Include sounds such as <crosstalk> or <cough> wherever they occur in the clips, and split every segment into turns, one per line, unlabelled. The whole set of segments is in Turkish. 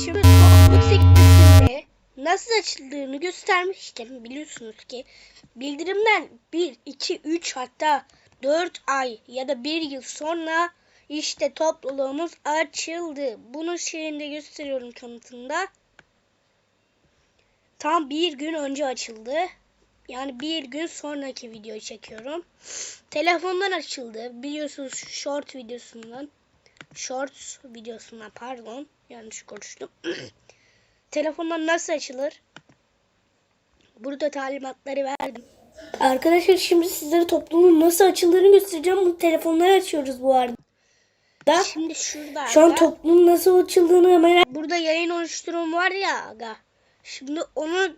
sekmesinde nasıl açıldığını göstermiştim. Biliyorsunuz ki bildirimden 1, 2, 3 hatta 4 ay ya da 1 yıl sonra işte topluluğumuz açıldı. Bunun şeyini de gösteriyorum kanıtında. Tam bir gün önce açıldı. Yani bir gün sonraki videoyu çekiyorum. Telefondan açıldı. Biliyorsunuz short videosundan. Shorts videosundan pardon. Yanlış konuştum. <clears throat> Telefondan nasıl açılır? Burada talimatları verdim. Arkadaşlar şimdi sizlere toplumun nasıl açıldığını göstereceğim. Bu telefonları açıyoruz bu arada. Şimdi şurada.
Şu an toplumun nasıl açıldığını merak
Burada yayın oluşturum var ya aga. Şimdi onu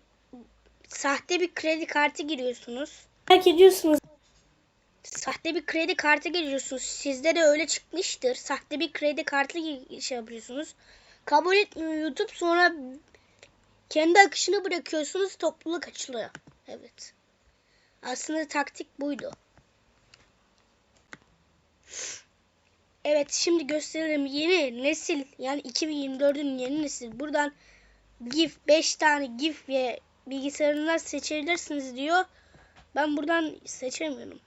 sahte bir kredi kartı giriyorsunuz.
ediyorsunuz.
Sahte bir kredi kartı giriyorsunuz. Sizde de öyle çıkmıştır. Sahte bir kredi kartı şey yapıyorsunuz. Kabul etmiyor YouTube sonra kendi akışını bırakıyorsunuz topluluk açılıyor. Evet. Aslında taktik buydu. Evet şimdi gösterelim yeni nesil yani 2024'ün yeni nesil. Buradan GIF 5 tane GIF ve bilgisayarından seçebilirsiniz diyor. Ben buradan seçemiyorum.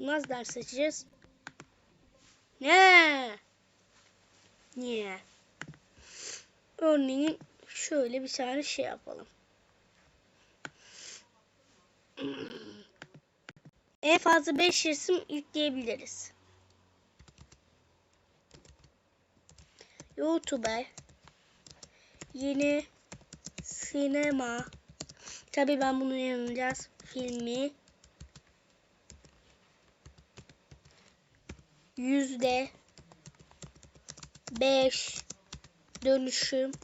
Nasıl ders seçeceğiz? Ne? Niye? Örneğin şöyle bir tane şey yapalım. En fazla 5 resim yükleyebiliriz. YouTube'a yeni sinema tabi ben bunu yanılacağız filmi yüzde beş dönüşüm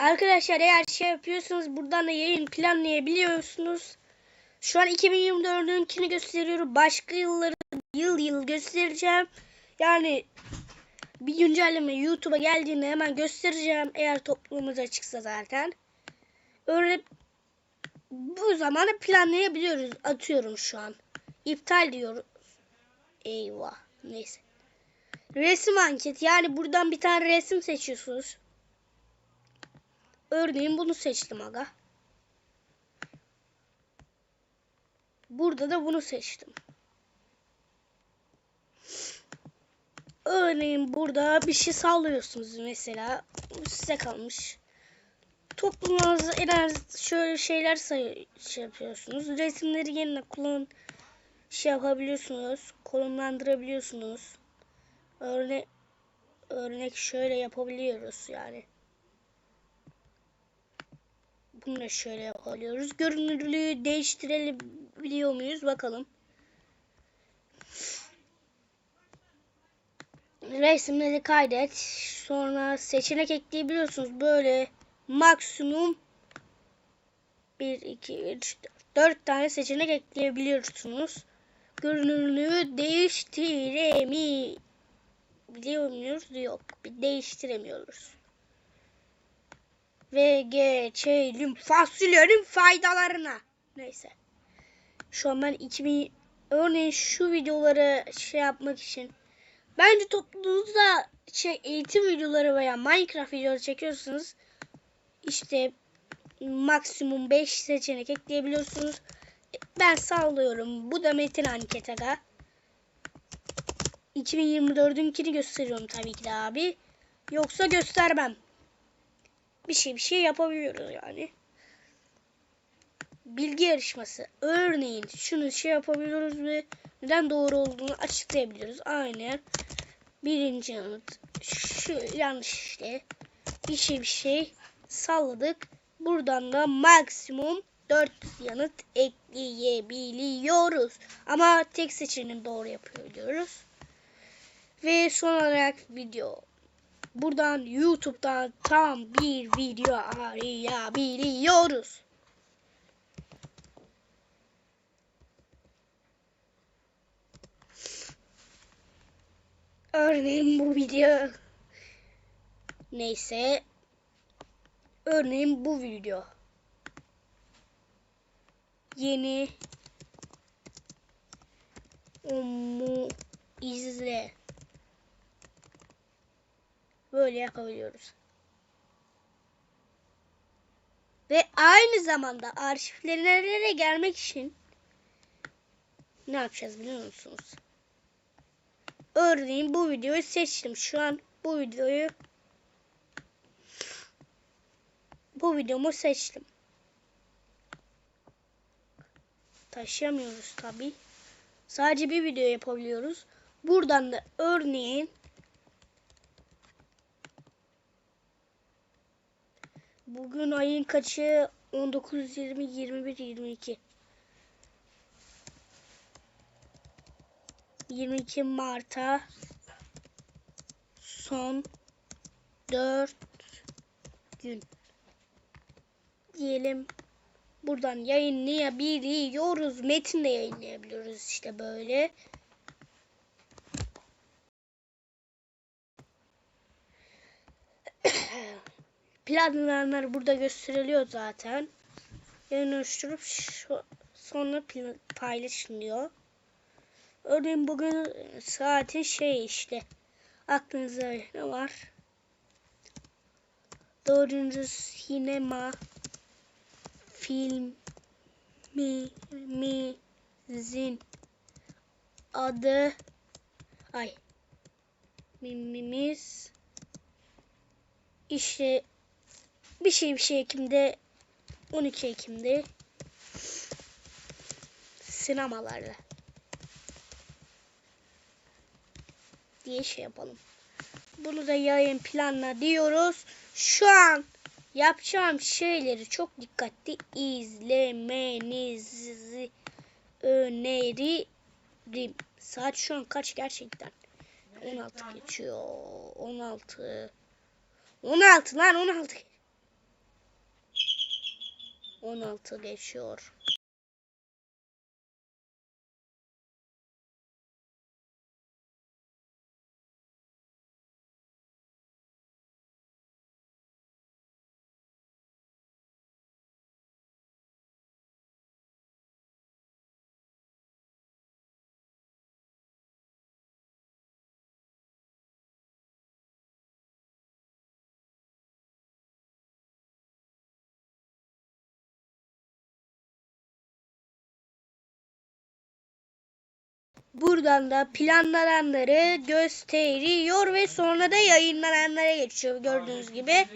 Arkadaşlar eğer şey yapıyorsanız buradan da yayın planlayabiliyorsunuz. Şu an 2024'ünkini gösteriyorum. Başka yılları yıl yıl göstereceğim. Yani bir güncelleme YouTube'a geldiğinde hemen göstereceğim. Eğer toplumumuz açıksa zaten. Öyle bu zamanı planlayabiliyoruz. Atıyorum şu an. İptal diyoruz. Eyvah. Neyse. Resim anket. Yani buradan bir tane resim seçiyorsunuz. Örneğin bunu seçtim aga. Burada da bunu seçtim. Örneğin burada bir şey sallıyorsunuz mesela. Size kalmış. Topluluğunuzda en az şöyle şeyler say şey yapıyorsunuz. Resimleri yeniden kullan şey yapabiliyorsunuz. Konumlandırabiliyorsunuz. Örnek örnek şöyle yapabiliyoruz yani. Bunu da şöyle yapabiliyoruz. Görünürlüğü değiştirebiliyor muyuz? Bakalım. Resimleri kaydet. Sonra seçenek ekleyebiliyorsunuz. Böyle maksimum 1, 2, 3, 4 tane seçenek ekleyebiliyorsunuz. Görünürlüğü değiştiremiyor muyuz? Yok. Değiştiremiyoruz ve geçelim fasulyenin faydalarına. Neyse. Şu an ben 2000 örneğin şu videoları şey yapmak için bence topluluğunuzda şey eğitim videoları veya Minecraft videoları çekiyorsunuz. İşte maksimum 5 seçenek ekleyebiliyorsunuz. Ben sağlıyorum. Bu da Metin Anket Aga. 2024'ünkini gösteriyorum tabii ki de abi. Yoksa göstermem bir şey bir şey yapabiliyoruz yani. Bilgi yarışması. Örneğin şunu şey yapabiliyoruz ve neden doğru olduğunu açıklayabiliyoruz. Aynen. Birinci yanıt. Şu yanlış işte. Bir şey bir şey salladık. Buradan da maksimum 4 yanıt ekleyebiliyoruz. Ama tek seçeneği doğru yapıyor diyoruz. Ve son olarak video. Buradan YouTube'dan tam bir video arayabiliyoruz. Örneğin bu video. Neyse. Örneğin bu video. Yeni Omu izle. Böyle yapabiliyoruz. Ve aynı zamanda arşivlerine gelmek için ne yapacağız biliyor musunuz? Örneğin bu videoyu seçtim. Şu an bu videoyu bu videomu seçtim. Taşıyamıyoruz tabi. Sadece bir video yapabiliyoruz. Buradan da örneğin Bugün ayın kaçı? 19, 20, 21, 22. 22 Mart'a son 4 gün diyelim. Buradan yayınlayabiliyoruz. Metin de yayınlayabiliyoruz işte böyle. Planlananlar burada gösteriliyor zaten. Yayın oluşturup şu, sonra diyor. Örneğin bugün saati şey işte. Aklınızda ne var? Dördüncü sinema filmimizin adı ay mimimiz işte bir şey bir şey Ekim'de 12 Ekim'de sinemalarda diye şey yapalım. Bunu da yayın planla diyoruz. Şu an yapacağım şeyleri çok dikkatli izlemenizi öneririm. Saat şu an kaç gerçekten? 16 geçiyor. 16. 16 lan 16. 16 geçiyor. Buradan da planlananları gösteriyor ve sonra da yayınlananlara geçiyor gördüğünüz gibi.